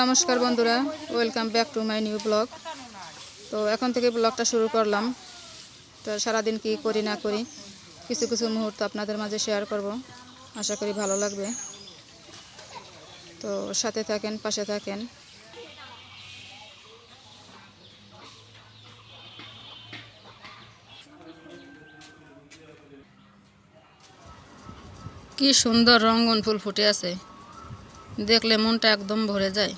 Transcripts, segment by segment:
নমস্কার বন্ধুরা, welcome back to my new blog. তো এখন থেকে ব্লগটা শুরু করলাম। তো সারাদিন কি করি না করি, কিছু কিছু মুহূর্ত আপনাদের মাঝে শেয়ার করব। আশা করি ভালো লাগবে। তো সাথে থাকেন, পাশে থাকেন। কি সুন্দর রঙ্গন ফুল ফুটে আছে। দেখলে মনটা একদম ভরে যায়।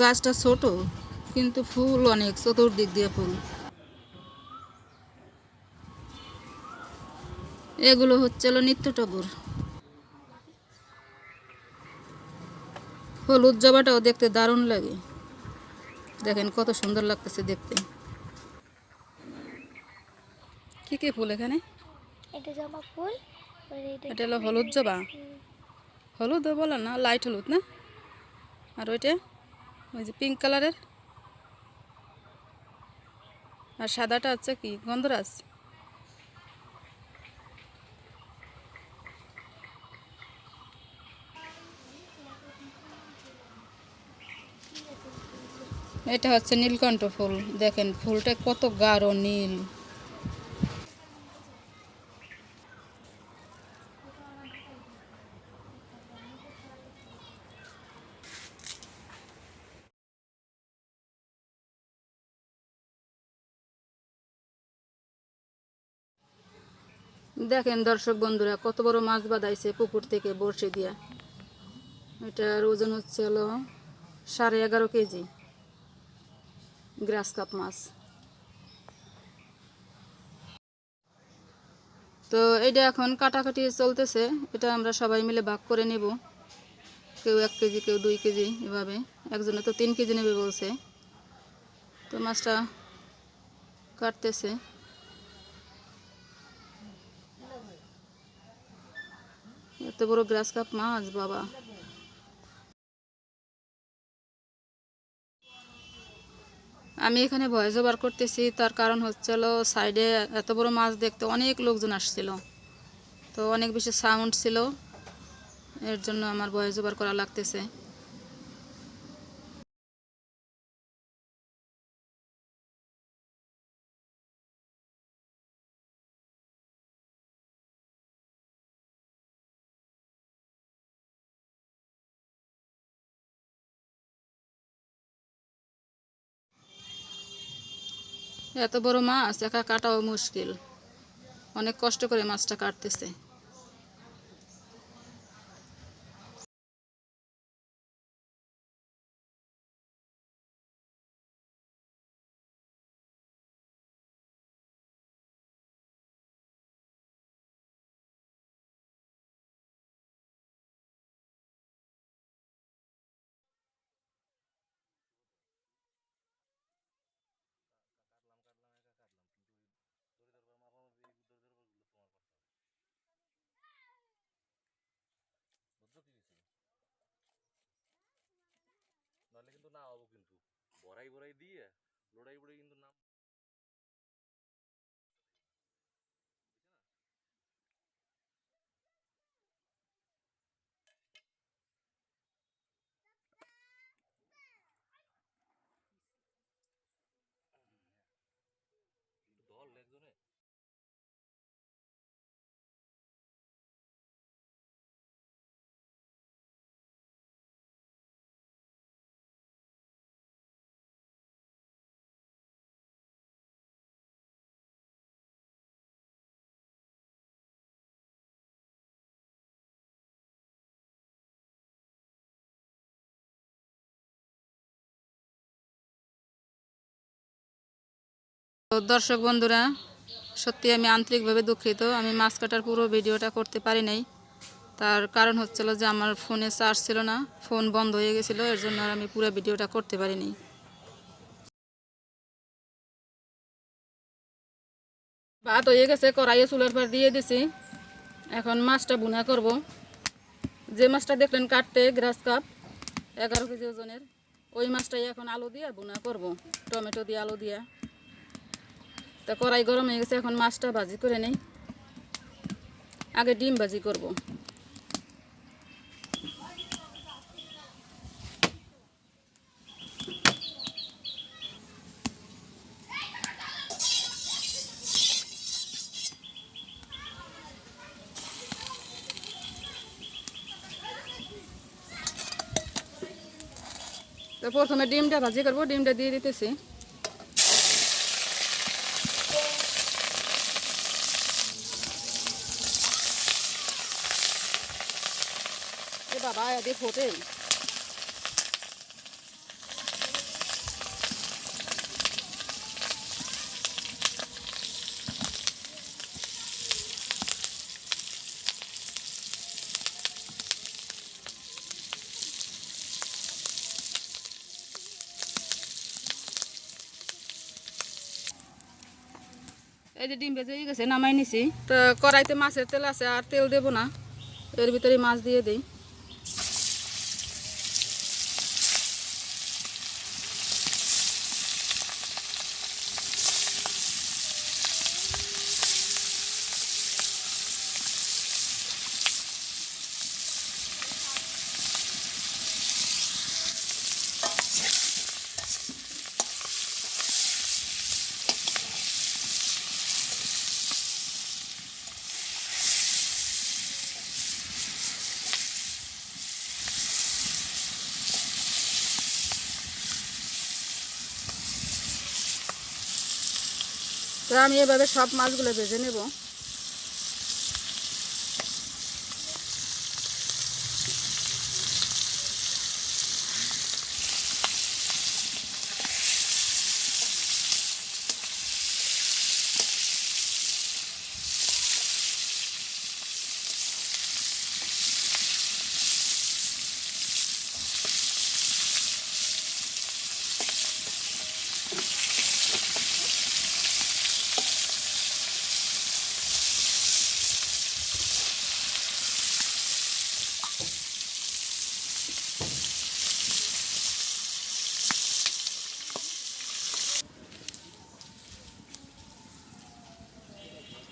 গাছটা ছোট কিন্তু ফুল অনেক চতুর্দিক দিয়ে ফুল। এগুলো হচ্ছিল নিত্য টবর হলুদ জবাটাও দেখতে দারুণ লাগে। দেখেন কত সুন্দর লাগতেছে দেখতে। কি কি ফুল এখানে? এটা জবা ফুল এটা এটা হলো হলুদ জবা। হলুদ বলো না লাইট হলুদ না? আর ওইটা, ওই যে পিঙ্ক কালারের আর সাদাটা হচ্ছে কি, গন্ধরাজ? এটা হচ্ছে নীলকণ্ঠ ফুল। দেখেন, ফুলটা কত গাঢ় নীল। দেখেন দর্শক বন্ধুরা, কত বড় মাছ বাঁধাইছে পুকুর থেকে বড়শি দিয়া। এটার ওজন হচ্ছে হলো সাড়ে এগারো কেজি গ্রাস কাপ মাছ। তো এটা এখন কাটাকাটি চলতেছে, এটা আমরা সবাই মিলে ভাগ করে নেব। কেউ এক কেজি, কেউ দুই কেজি এভাবে, একজনে তো তিন কেজি নেবে বলছে। তো মাছটা কাটতেছে। এত বড় গ্রাস কাপ মাছ, বাবা। আমি এখানে ভয়েস ওভার করতেছি, তার কারণ হচ্ছিল সাইডে এত বড় মাছ দেখতে অনেক লোকজন আসছিল। তো অনেক বেশি সাউন্ড ছিল, এর জন্য আমার ভয়েস ওভার করা লাগতেছে। এত বড় মাছ একা কাটাও মুশকিল। অনেক কষ্ট করে মাছটা কাটতেছে। বড়াই বড়াই দিয়ে দর্শক বন্ধুরা, সত্যি আমি আন্তরিকভাবে দুঃখিত। আমি মাছ কাটার পুরো ভিডিওটা করতে পারি নাই। তার কারণ হচ্ছিল যে আমার ফোনে চার্জ ছিল না, ফোন বন্ধ হয়ে গেছিল, এর জন্য আর আমি পুরো ভিডিওটা করতে পারিনি ভাত হয়ে গেছে, কড়াইয়ে চুলার পর দিয়ে দিছি। এখন মাছটা বুনা করব। যে মাছটা দেখলেন কাটতে গ্রাস কাপ, এগারো কেজি ওজনের, ওই মাছটাই এখন আলু দিয়ে বুনা করব। টমেটো দিয়ে, আলু দিয়ে। তা কড়াই গরম হয়ে গেছে, এখন মাছটা ভাজি করে নেই। আগে ডিম ভাজি করব। প্রথমে ডিমটা ভাজি করব, ডিমটা দিয়ে দিতেছি। এ বাবা এদিকে ফোটে এই যে ডিম হয়ে গেছে, নামাই নিছি। তো কড়াইতে মাছের তেল আছে আর তেল দেবো না। এর ভিতরে মাছ দিয়ে দিই। তো আমি এভাবে সব মাছগুলো ভেজে নেব।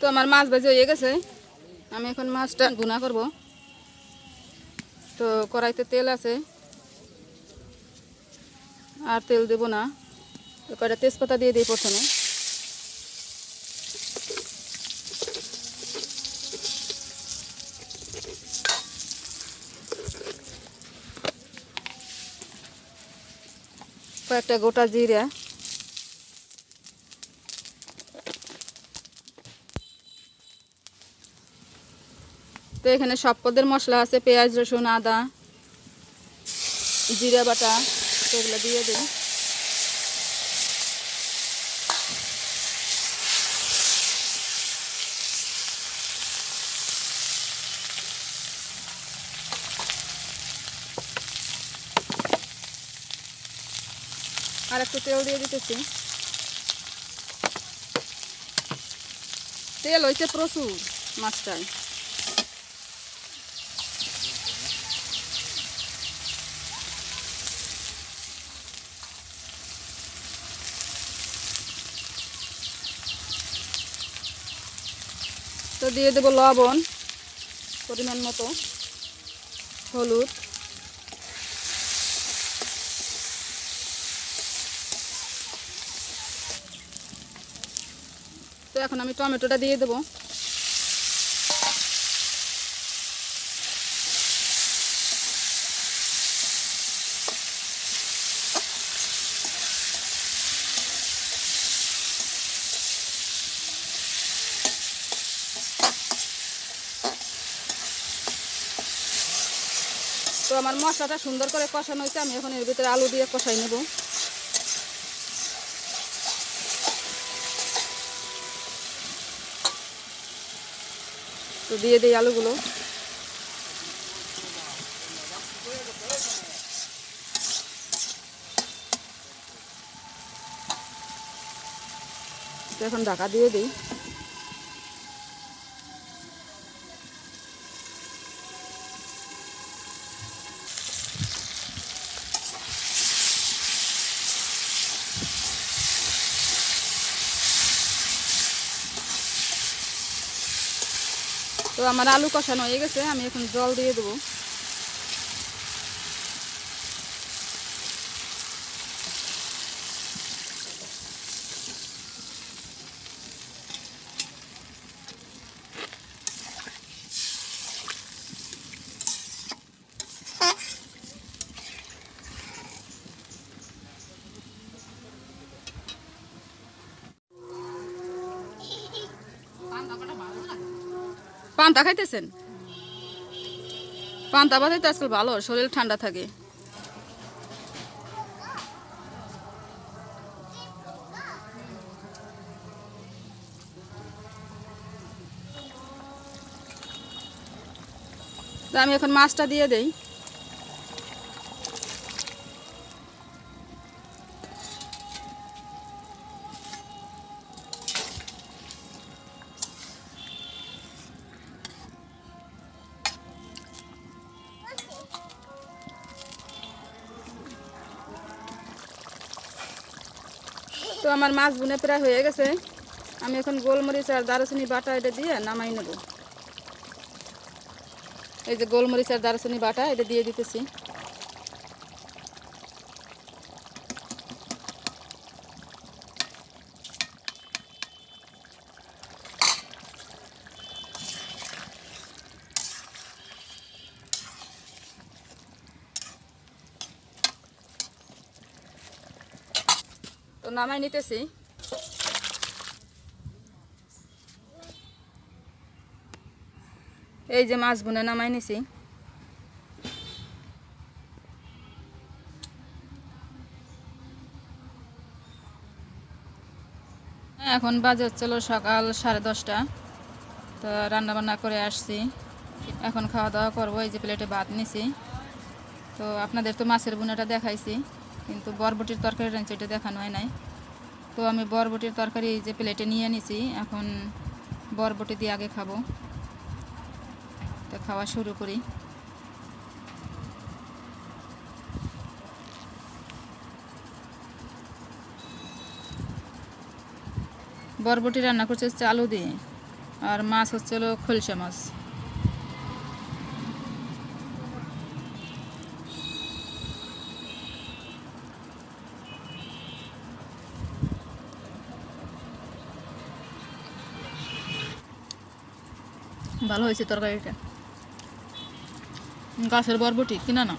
তো আমার মাছ ভাজি হয়ে গেছে। আমি এখন মাছটা গুনা করব। তো কড়াইতে তেল আছে। আর তেল দেব না। তো কয়টা তেজপাতা দিয়ে দিই প্রথমে। কয়েকটা গোটা জিরা। তো এখানে সব পদের মশলা আছে, পেঁয়াজ, রসুন, আদা, জিরা বাটা সেগুলো দিয়ে দিই আর একটু তেল দিয়ে দিতেছি। তেল হয়েছে প্রচুর মাছটায়। দিয়ে দেবো লবণ পরিমাণ মতো হলুদ। তো এখন আমি টমেটোটা দিয়ে দেবো। তো আমার মশলাটা সুন্দর করে কষানো হয়েছে, আমি এখন এর ভিতরে আলু দিয়ে কষাই নেব। তো দিয়ে দিই আলুগুলো। এখন ঢাকা দিয়ে দিই। তো আমার আলু কষানো হয়ে গেছে আমি এখন জল দিয়ে দেবো। পান্তা খাইতেছেন? পান্তা ভাত তো আজকাল ভালো, শরীর ঠান্ডা থাকে। আমি এখন মাছটা দিয়ে দেই। তো আমার মাছ বুনে প্রায় হয়ে গেছে। আমি এখন গোলমরিচ আর দারুচিনি বাটা এটা দিয়ে নামাই নেব। এই যে গোলমরিচ আর দারুচিনি বাটা এটা দিয়ে দিতেছি। তো নামাই নিতেছি। এই যে মাছ বুনে নামাই নিছি। এখন বাজে হচ্ছিল সকাল সাড়ে দশটা। তো রান্না বান্না করে আসছি। এখন খাওয়া দাওয়া করব। এই যে প্লেটে ভাত নিছি। তো আপনাদের তো মাছের বুনাটা দেখাইছি। কিন্তু বরবটির তরকারি রাঁধছি এটা দেখানো হয় নাই। তো আমি বরবটির তরকারি এই যে প্লেটে নিয়ে নিছি এখন বরবটি দিয়ে আগে খাব। তো খাওয়া শুরু করি। বরবটি রান্না করছে হচ্ছে আলু দিয়ে, আর মাছ হচ্ছে হলো খলসা মাছ। ভালো হয়েছে তরকারিটা। গাছের বরবটি কিনা না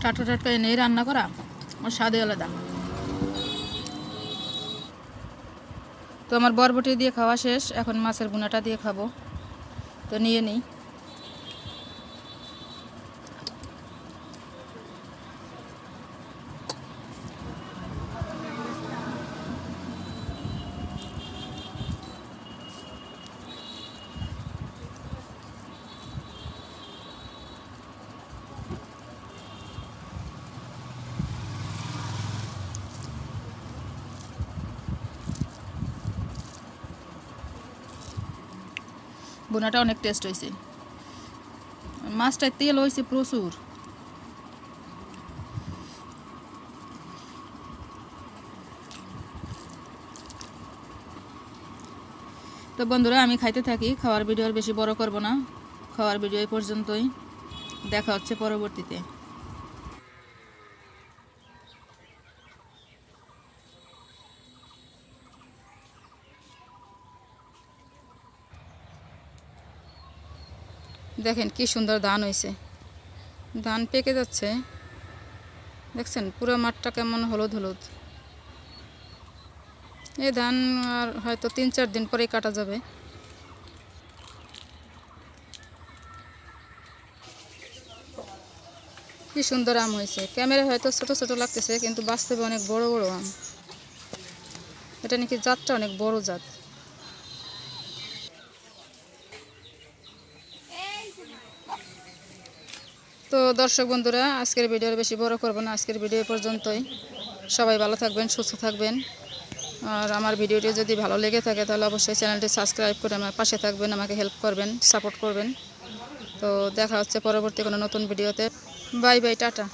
টাটকা টাটকা এনে রান্না করা, ওর স্বাদে আলাদা। তো আমার বরবটি দিয়ে খাওয়া শেষ, এখন মাছের গুনাটা দিয়ে খাব। তো নিয়ে নিই। বোনাটা অনেক টেস্ট হয়েছে মাছটায় তেল হয়েছে প্রচুর। তো বন্ধুরা, আমি খাইতে থাকি, খাওয়ার ভিডিও আর বেশি বড় করব না। খাওয়ার ভিডিও এই পর্যন্তই। দেখা হচ্ছে পরবর্তীতে। দেখেন কি সুন্দর ধান হয়েছে ধান পেকে যাচ্ছে। দেখছেন, পুরো মাঠটা কেমন হলুদ হলুদ। এই ধান আর হয়তো তিন চার দিন পরেই কাটা যাবে। কি সুন্দর আম হয়েছে ক্যামেরা হয়তো ছোট ছোট লাগতেছে, কিন্তু বাস্তবে অনেক বড় বড় আম। এটা নাকি জাতটা অনেক বড় জাত। তো দর্শক বন্ধুরা, আজকের ভিডিওর বেশি বড় করব না। আজকের ভিডিও পর্যন্তই। সবাই ভালো থাকবেন, সুস্থ থাকবেন। আর আমার ভিডিওটি যদি ভালো লেগে থাকে, তাহলে অবশ্যই চ্যানেলটি সাবস্ক্রাইব করে আমার পাশে থাকবেন, আমাকে হেল্প করবেন, সাপোর্ট করবেন। তো দেখা হচ্ছে পরবর্তী কোনো নতুন ভিডিওতে। Bye bye, tata.